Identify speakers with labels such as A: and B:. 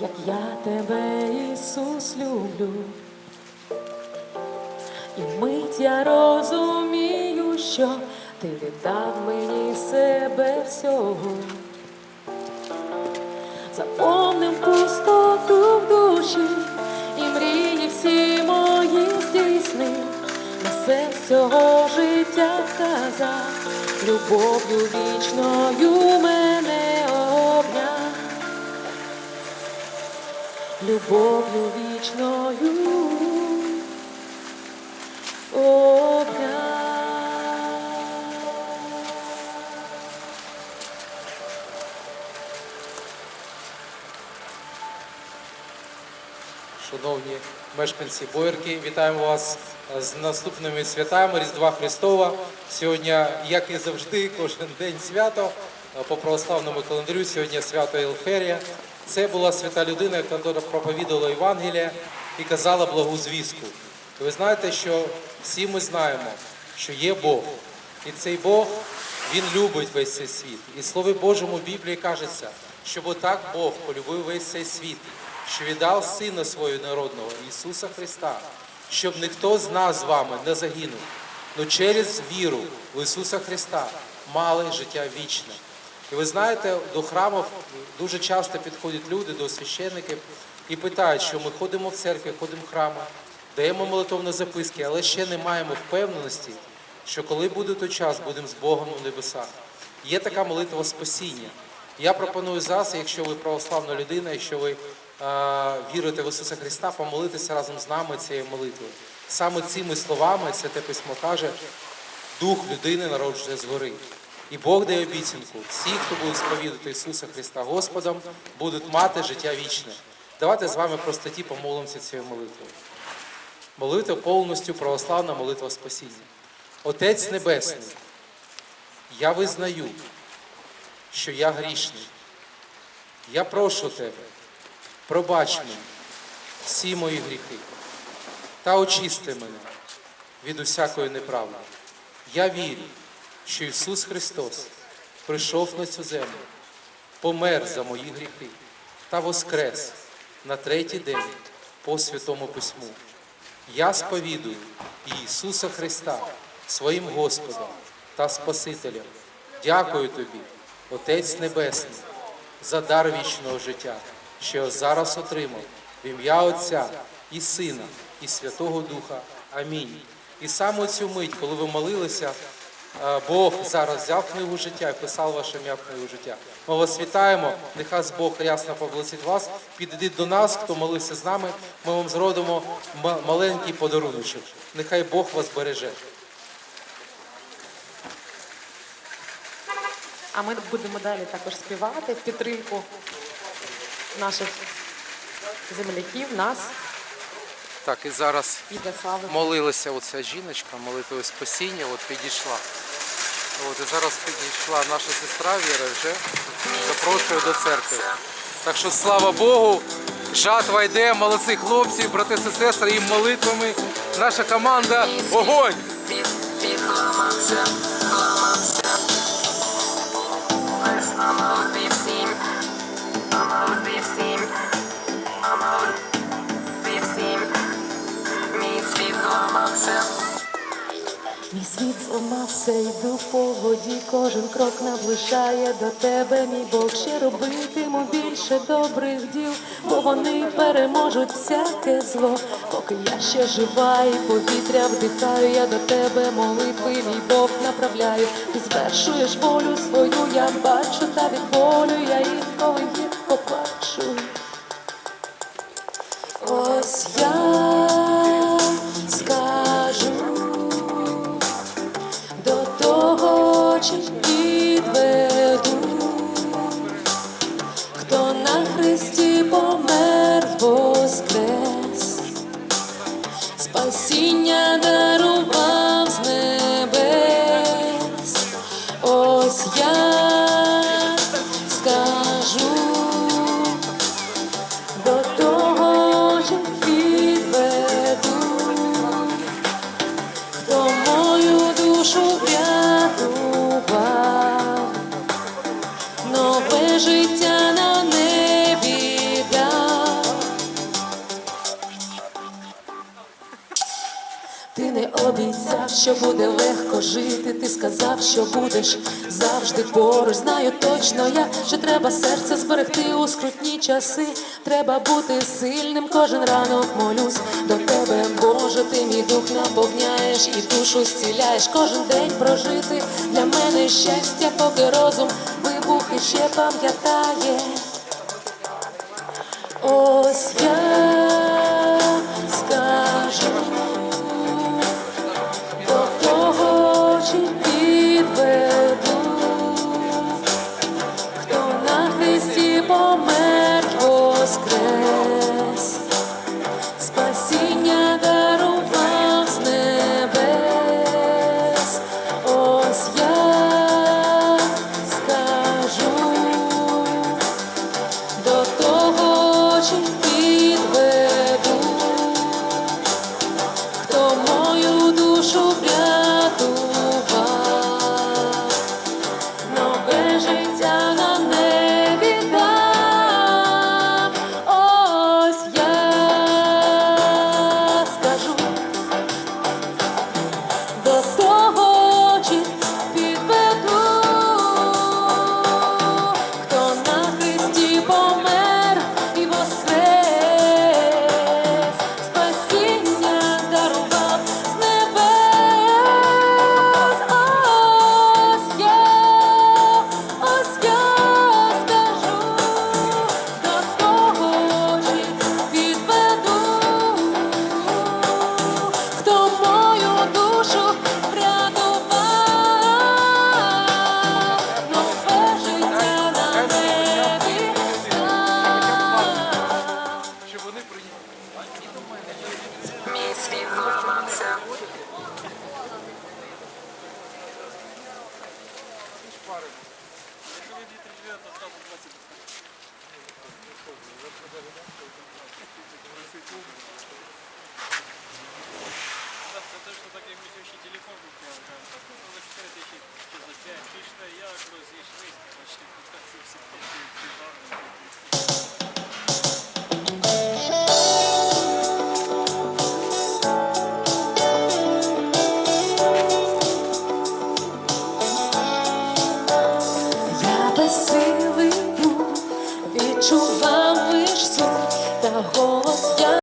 A: як я тебе, Ісус, люблю. І вмить я розумію, що ти віддав мені себе всього, заповнив пустоту в душі, і мрії всі мої здійснив, на все всього життя вказав, любов'ю вічною мене любов'ю вічною. обняв.
B: Шановні мешканці Боярки, вітаємо вас з наступними святами Різдва Христова. Сьогодні, як і завжди, кожен день свято по православному календарю. Сьогодні свято Елферія. Це була свята людина, яка проповідала Євангелія і казала благу звістку. Ви знаєте, що всі ми знаємо, що є Бог, і цей Бог він любить весь цей світ. І в Слові Божому в Біблії кажеться, щоб отак Бог полюбив весь цей світ, що віддав Сина свого народного Ісуса Христа, щоб ніхто з нас з вами не загинув, але через віру в Ісуса Христа мали життя вічне. І ви знаєте, до храмів дуже часто підходять люди, до священників і питають, що ми ходимо в церкві, ходимо в храми, даємо молитовні записки, але ще не маємо впевненості, що коли буде той час, будемо з Богом у небесах. Є така молитва спасіння. Я пропоную зараз, якщо ви православна людина, якщо ви е, вірите в Ісуса Христа, помолитися разом з нами цією молитвою. Саме цими словами Святе Письмо каже, дух людини народжує згори. І Бог дає обіцянку. Всі, хто буде сповідати Ісуса Христа Господом, будуть мати життя вічне. Давайте з вами простоті помолимося цією молитвою. Молитва повністю православна молитва спасіння. Отець Небесний, я визнаю, що я грішний. Я прошу тебе, пробач мені всі мої гріхи та очисти мене від усякої неправди. Я вірю, що Ісус Христос прийшов на цю землю, помер за мої гріхи та воскрес на третій день по Святому Письму. Я сповідую Ісуса Христа своїм Господом та Спасителем. Дякую тобі, Отець Небесний, за дар вічного життя, що я зараз отримав в ім'я Отця і Сина, і Святого Духа. Амінь. І саме цю мить, коли ви молилися, Бог зараз взяв книгу життя і вписав ваше ім'я в книгу життя. Ми вас вітаємо. Нехай Бог ясно поблагословить вас. Підійдіть до нас, хто молився з нами. Ми вам зродимо м- маленький подаруночок. Нехай Бог вас береже.
A: А ми будемо далі також співати в підтримку наших земляків, нас
B: Так, і зараз
A: і
B: молилася оця жіночка, молитвою спасіння, от підійшла. От, і зараз підійшла наша сестра Віра, вже запрошує до церкви. Так що слава Богу, жатва йде, молодці хлопці, брати сестри, і молитвами наша команда Огонь!
A: Світ зламався, йду в погоді, кожен крок наближає до тебе, мій Бог, ще робитиму більше добрих діл, бо вони переможуть всяке зло, поки я ще жива і повітря вдихаю, я до тебе молитви, мій Бог направляю, ти звершуєш волю свою, я бачу, та від болю я інколи гірко плачу. Ось я що буде легко жити. Ти сказав, що будеш завжди поруч. Знаю точно я, що треба серце зберегти у скрутні часи. Треба бути сильним, кожен ранок молюсь до тебе, Боже, ти мій дух наповняєш і душу зціляєш. Кожен день прожити для мене щастя, поки розум вибухи ще пам'ятає. Ось я 出格
C: Мій світ зламався.
D: За